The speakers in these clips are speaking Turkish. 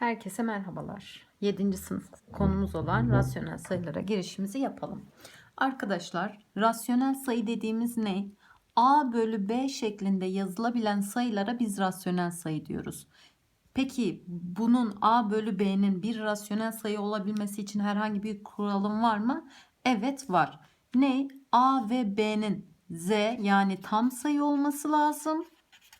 Herkese merhabalar. 7. sınıf konumuz olan rasyonel sayılara girişimizi yapalım. Arkadaşlar, rasyonel sayı dediğimiz ne? A bölü B şeklinde yazılabilen sayılara biz rasyonel sayı diyoruz. Peki bunun A bölü B'nin bir rasyonel sayı olabilmesi için herhangi bir kuralım var mı? Evet var. Ne? A ve B'nin Z yani tam sayı olması lazım.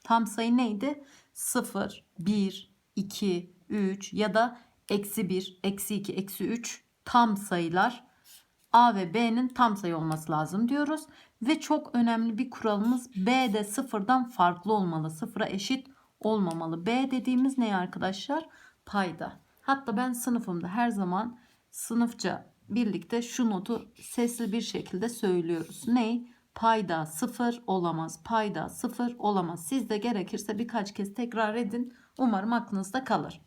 Tam sayı neydi? 0, 1, 2, 3 ya da eksi 1, eksi 2, eksi 3 tam sayılar A ve B'nin tam sayı olması lazım diyoruz. Ve çok önemli bir kuralımız B de sıfırdan farklı olmalı. Sıfıra eşit olmamalı. B dediğimiz ne arkadaşlar? Payda. Hatta ben sınıfımda her zaman sınıfça birlikte şu notu sesli bir şekilde söylüyoruz. Ney? Payda sıfır olamaz. Payda sıfır olamaz. Siz de gerekirse birkaç kez tekrar edin. Umarım aklınızda kalır.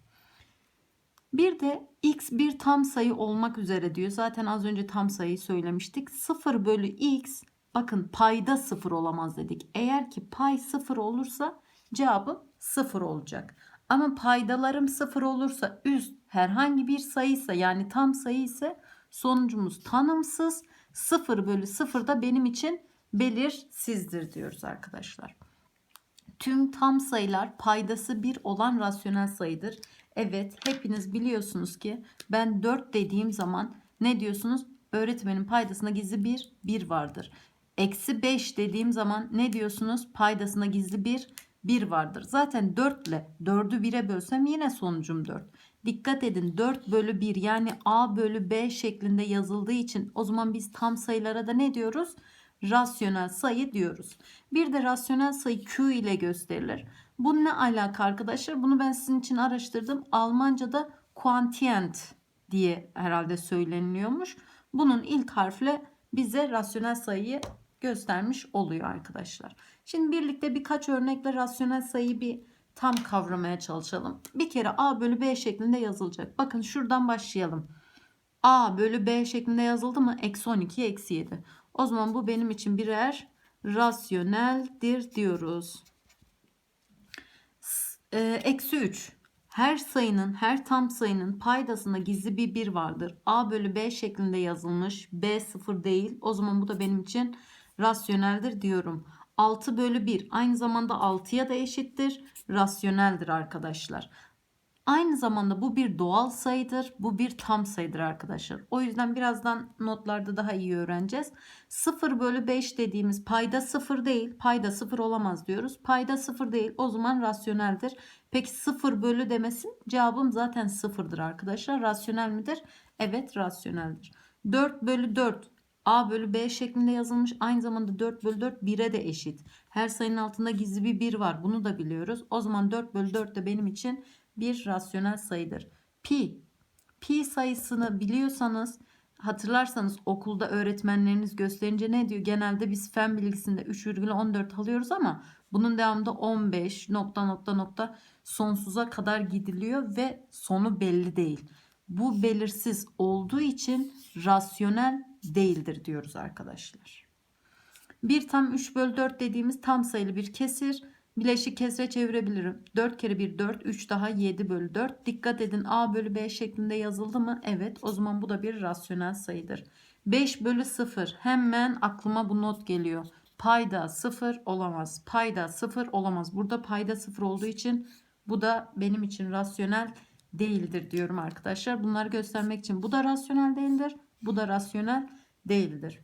Bir de x bir tam sayı olmak üzere diyor. Zaten az önce tam sayıyı söylemiştik. 0 bölü x bakın payda 0 olamaz dedik. Eğer ki pay 0 olursa cevabım 0 olacak. Ama paydalarım 0 olursa üst herhangi bir sayıysa yani tam sayı ise sonucumuz tanımsız. 0 bölü 0 da benim için belirsizdir diyoruz arkadaşlar. Tüm tam sayılar paydası 1 olan rasyonel sayıdır. Evet hepiniz biliyorsunuz ki ben 4 dediğim zaman ne diyorsunuz? Öğretmenin paydasında gizli bir 1 vardır. Eksi 5 dediğim zaman ne diyorsunuz? Paydasında gizli bir 1 vardır. Zaten 4 ile 4'ü 1'e bölsem yine sonucum 4. Dikkat edin 4 bölü 1 yani A bölü B şeklinde yazıldığı için o zaman biz tam sayılara da ne diyoruz? Rasyonel sayı diyoruz. Bir de rasyonel sayı Q ile gösterilir. Bu ne alaka arkadaşlar? Bunu ben sizin için araştırdım. Almanca'da quantient diye herhalde söyleniliyormuş. Bunun ilk harfle bize rasyonel sayıyı göstermiş oluyor arkadaşlar. Şimdi birlikte birkaç örnekle rasyonel sayıyı bir tam kavramaya çalışalım. Bir kere A bölü B şeklinde yazılacak. Bakın şuradan başlayalım. A bölü B şeklinde yazıldı mı? Eksi 12, eksi 7. O zaman bu benim için birer rasyoneldir diyoruz. Ee, eksi 3. Her sayının, her tam sayının paydasında gizli bir 1 vardır. A bölü B şeklinde yazılmış. B 0 değil. O zaman bu da benim için rasyoneldir diyorum. 6 bölü 1 aynı zamanda 6'ya da eşittir. Rasyoneldir arkadaşlar. Aynı zamanda bu bir doğal sayıdır. Bu bir tam sayıdır arkadaşlar. O yüzden birazdan notlarda daha iyi öğreneceğiz. 0 bölü 5 dediğimiz payda 0 değil. Payda 0 olamaz diyoruz. Payda 0 değil. O zaman rasyoneldir. Peki 0 bölü demesin. Cevabım zaten 0'dır arkadaşlar. Rasyonel midir? Evet rasyoneldir. 4 bölü 4 A bölü B şeklinde yazılmış. Aynı zamanda 4 bölü 4 1'e de eşit. Her sayının altında gizli bir 1 var. Bunu da biliyoruz. O zaman 4 bölü 4 de benim için bir rasyonel sayıdır. Pi. Pi sayısını biliyorsanız hatırlarsanız okulda öğretmenleriniz gösterince ne diyor? Genelde biz fen bilgisinde 3,14 alıyoruz ama bunun devamında 15 nokta nokta nokta sonsuza kadar gidiliyor ve sonu belli değil. Bu belirsiz olduğu için rasyonel değildir diyoruz arkadaşlar. 1 tam 3 bölü 4 dediğimiz tam sayılı bir kesir. Bileşik kesre çevirebilirim. 4 kere 1 4. 3 daha 7 bölü 4. Dikkat edin A bölü B şeklinde yazıldı mı? Evet. O zaman bu da bir rasyonel sayıdır. 5 bölü 0. Hemen aklıma bu not geliyor. Payda 0 olamaz. Payda 0 olamaz. Burada payda 0 olduğu için bu da benim için rasyonel değildir diyorum arkadaşlar. Bunları göstermek için bu da rasyonel değildir. Bu da rasyonel değildir.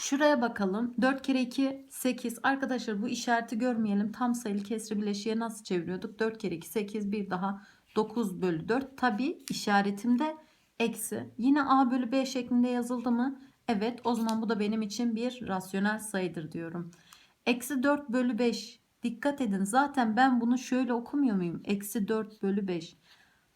Şuraya bakalım. 4 kere 2 8. Arkadaşlar bu işareti görmeyelim. Tam sayılı kesri bileşiğe nasıl çeviriyorduk? 4 kere 2 8 bir daha 9 bölü 4. Tabi işaretimde eksi. Yine A bölü B şeklinde yazıldı mı? Evet o zaman bu da benim için bir rasyonel sayıdır diyorum. Eksi 4 bölü 5. Dikkat edin zaten ben bunu şöyle okumuyor muyum? Eksi 4 bölü 5.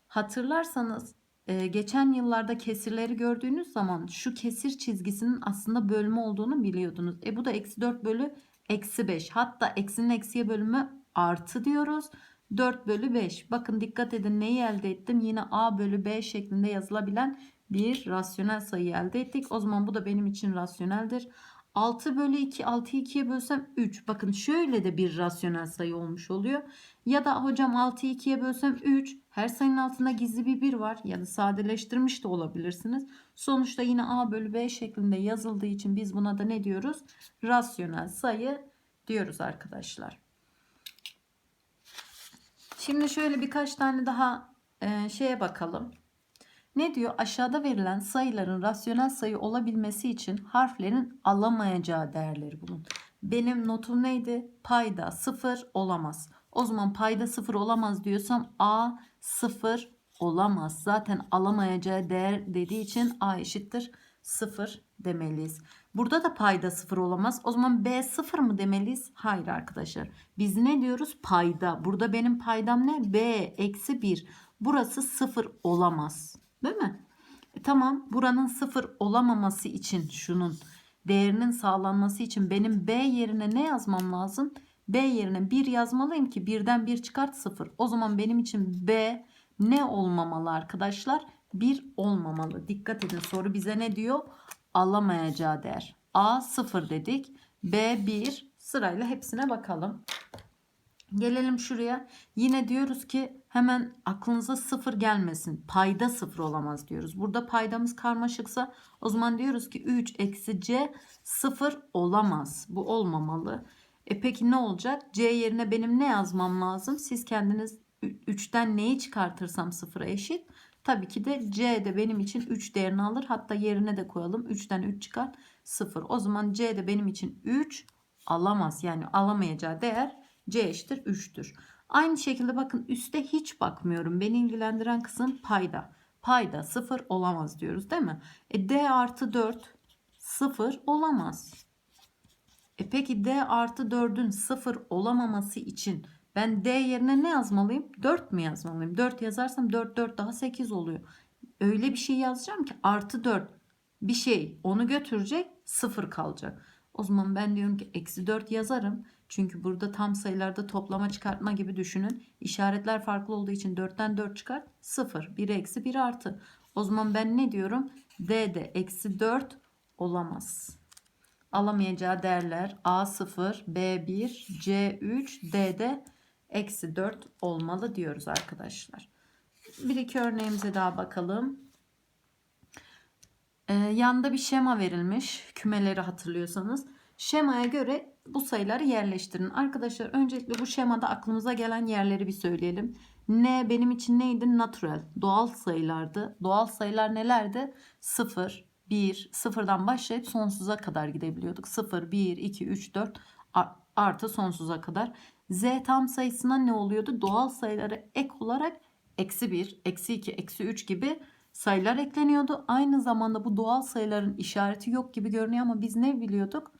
Hatırlarsanız ee, geçen yıllarda kesirleri gördüğünüz zaman şu kesir çizgisinin aslında bölme olduğunu biliyordunuz. E bu da eksi 4 bölü eksi 5. Hatta eksinin eksiye bölümü artı diyoruz. 4 bölü 5. Bakın dikkat edin neyi elde ettim? Yine a bölü b şeklinde yazılabilen bir rasyonel sayı elde ettik. O zaman bu da benim için rasyoneldir. 6 bölü 2 6'yı 2'ye bölsem 3. Bakın şöyle de bir rasyonel sayı olmuş oluyor. Ya da hocam 6'yı 2'ye bölsem 3. Her sayının altında gizli bir 1 var. Ya da sadeleştirmiş de olabilirsiniz. Sonuçta yine a bölü b şeklinde yazıldığı için biz buna da ne diyoruz? Rasyonel sayı diyoruz arkadaşlar. Şimdi şöyle birkaç tane daha e, şeye bakalım. Ne diyor? Aşağıda verilen sayıların rasyonel sayı olabilmesi için harflerin alamayacağı değerleri bulun. Benim notum neydi? Payda sıfır olamaz. O zaman payda sıfır olamaz diyorsam A sıfır olamaz. Zaten alamayacağı değer dediği için A eşittir sıfır demeliyiz. Burada da payda sıfır olamaz. O zaman B sıfır mı demeliyiz? Hayır arkadaşlar. Biz ne diyoruz? Payda. Burada benim paydam ne? B eksi 1. Burası sıfır olamaz. Değil mi? E, tamam. Buranın sıfır olamaması için şunun değerinin sağlanması için benim B yerine ne yazmam lazım? B yerine 1 yazmalıyım ki birden 1 çıkart 0. O zaman benim için B ne olmamalı arkadaşlar? 1 olmamalı. Dikkat edin soru bize ne diyor? Alamayacağı değer. A 0 dedik. B 1 sırayla hepsine bakalım. Gelelim şuraya. Yine diyoruz ki hemen aklınıza sıfır gelmesin. Payda sıfır olamaz diyoruz. Burada paydamız karmaşıksa o zaman diyoruz ki 3 eksi c sıfır olamaz. Bu olmamalı. E peki ne olacak? C yerine benim ne yazmam lazım? Siz kendiniz 3'ten neyi çıkartırsam sıfıra eşit? Tabii ki de C de benim için 3 değerini alır. Hatta yerine de koyalım. 3'ten 3 çıkar 0. O zaman C de benim için 3 alamaz. Yani alamayacağı değer C eşittir 3'tür. Aynı şekilde bakın üste hiç bakmıyorum. Beni ilgilendiren kısım payda. Payda 0 olamaz diyoruz değil mi? E D artı 4 0 olamaz. E peki D artı 4'ün 0 olamaması için ben D yerine ne yazmalıyım? 4 mü yazmalıyım? 4 yazarsam 4 4 daha 8 oluyor. Öyle bir şey yazacağım ki artı 4 bir şey onu götürecek 0 kalacak. O zaman ben diyorum ki eksi 4 yazarım. Çünkü burada tam sayılarda toplama çıkartma gibi düşünün. İşaretler farklı olduğu için 4'ten 4 çıkart 0. 1 eksi 1 artı. O zaman ben ne diyorum? D'de eksi 4 olamaz. Alamayacağı değerler A0, B1, C3, D'de eksi 4 olmalı diyoruz arkadaşlar. Bir iki örneğimize daha bakalım. Ee, yanda bir şema verilmiş. Kümeleri hatırlıyorsanız. Şemaya göre bu sayıları yerleştirin. Arkadaşlar öncelikle bu şemada aklımıza gelen yerleri bir söyleyelim. Ne benim için neydi? Natural. Doğal sayılardı. Doğal sayılar nelerdi? 0, 1, 0'dan başlayıp sonsuza kadar gidebiliyorduk. 0, 1, 2, 3, 4 artı sonsuza kadar. Z tam sayısına ne oluyordu? Doğal sayıları ek olarak eksi 1, eksi 2, eksi 3 gibi sayılar ekleniyordu. Aynı zamanda bu doğal sayıların işareti yok gibi görünüyor ama biz ne biliyorduk?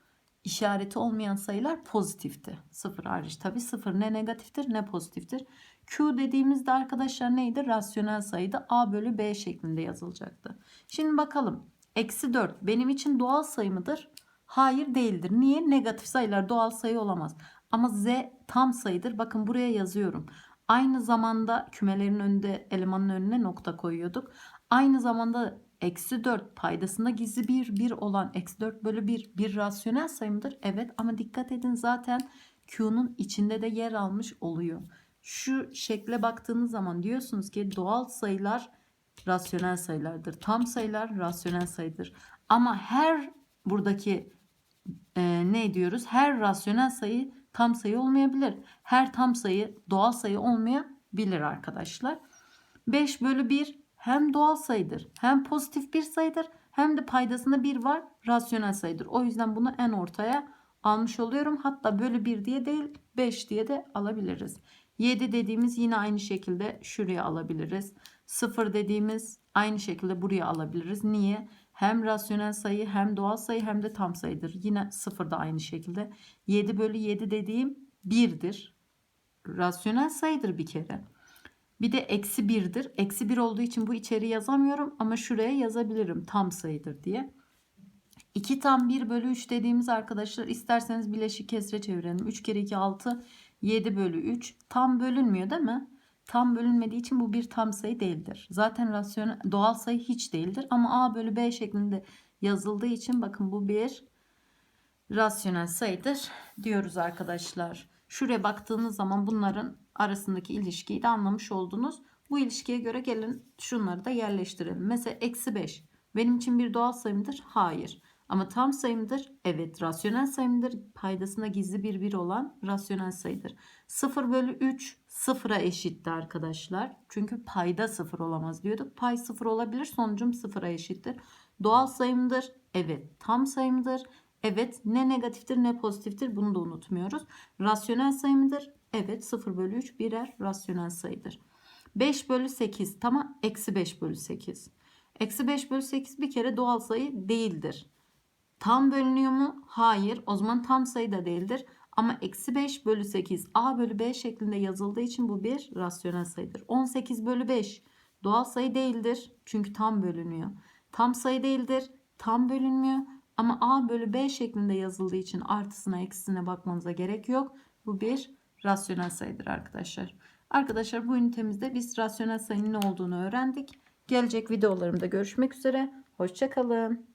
İşareti olmayan sayılar pozitifti. Sıfır hariç. Tabi sıfır ne negatiftir ne pozitiftir. Q dediğimizde arkadaşlar neydi? Rasyonel sayıydı. A bölü B şeklinde yazılacaktı. Şimdi bakalım. Eksi 4 benim için doğal sayı mıdır? Hayır değildir. Niye? Negatif sayılar doğal sayı olamaz. Ama Z tam sayıdır. Bakın buraya yazıyorum. Aynı zamanda kümelerin önünde elemanın önüne nokta koyuyorduk. Aynı zamanda eksi 4 paydasında gizli bir 1 olan eksi 4 bölü 1 bir rasyonel sayı mıdır? Evet ama dikkat edin zaten Q'nun içinde de yer almış oluyor. Şu şekle baktığınız zaman diyorsunuz ki doğal sayılar rasyonel sayılardır. Tam sayılar rasyonel sayıdır. Ama her buradaki e, ne diyoruz? Her rasyonel sayı tam sayı olmayabilir. Her tam sayı doğal sayı olmayabilir arkadaşlar. 5 bölü 1 hem doğal sayıdır hem pozitif bir sayıdır hem de paydasında 1 var rasyonel sayıdır. O yüzden bunu en ortaya almış oluyorum. Hatta bölü 1 diye değil 5 diye de alabiliriz. 7 dediğimiz yine aynı şekilde şuraya alabiliriz. 0 dediğimiz aynı şekilde buraya alabiliriz. Niye? Hem rasyonel sayı hem doğal sayı hem de tam sayıdır. Yine 0 da aynı şekilde. 7 bölü 7 dediğim 1'dir. Rasyonel sayıdır bir kere. Bir de eksi 1'dir. Eksi 1 olduğu için bu içeri yazamıyorum ama şuraya yazabilirim tam sayıdır diye. 2 tam 1 bölü 3 dediğimiz arkadaşlar isterseniz bileşik kesre çevirelim. 3 kere 2 6 7 bölü 3 tam bölünmüyor değil mi? Tam bölünmediği için bu bir tam sayı değildir. Zaten rasyonel doğal sayı hiç değildir ama a bölü b şeklinde yazıldığı için bakın bu bir rasyonel sayıdır diyoruz arkadaşlar. Şuraya baktığınız zaman bunların arasındaki ilişkiyi de anlamış oldunuz. Bu ilişkiye göre gelin şunları da yerleştirelim. Mesela eksi 5 benim için bir doğal sayımdır. Hayır. Ama tam sayımdır. Evet. Rasyonel sayımdır. Paydasında gizli bir bir olan rasyonel sayıdır. 0 bölü 3 sıfıra eşitti arkadaşlar. Çünkü payda sıfır olamaz diyorduk. Pay sıfır olabilir. Sonucum sıfıra eşittir. Doğal sayımdır. Evet. Tam sayımdır. Evet. Ne negatiftir ne pozitiftir. Bunu da unutmuyoruz. Rasyonel sayımdır. Evet. 0 bölü 3 birer rasyonel sayıdır. 5 bölü 8 tamam. Eksi 5 bölü 8. Eksi 5 bölü 8 bir kere doğal sayı değildir. Tam bölünüyor mu? Hayır. O zaman tam sayı da değildir. Ama eksi 5 bölü 8 a bölü b şeklinde yazıldığı için bu bir rasyonel sayıdır. 18 bölü 5 doğal sayı değildir. Çünkü tam bölünüyor. Tam sayı değildir. Tam bölünmüyor. Ama a bölü b şeklinde yazıldığı için artısına eksisine bakmanıza gerek yok. Bu bir rasyonel sayıdır arkadaşlar. Arkadaşlar bu ünitemizde biz rasyonel sayının ne olduğunu öğrendik. Gelecek videolarımda görüşmek üzere. Hoşçakalın.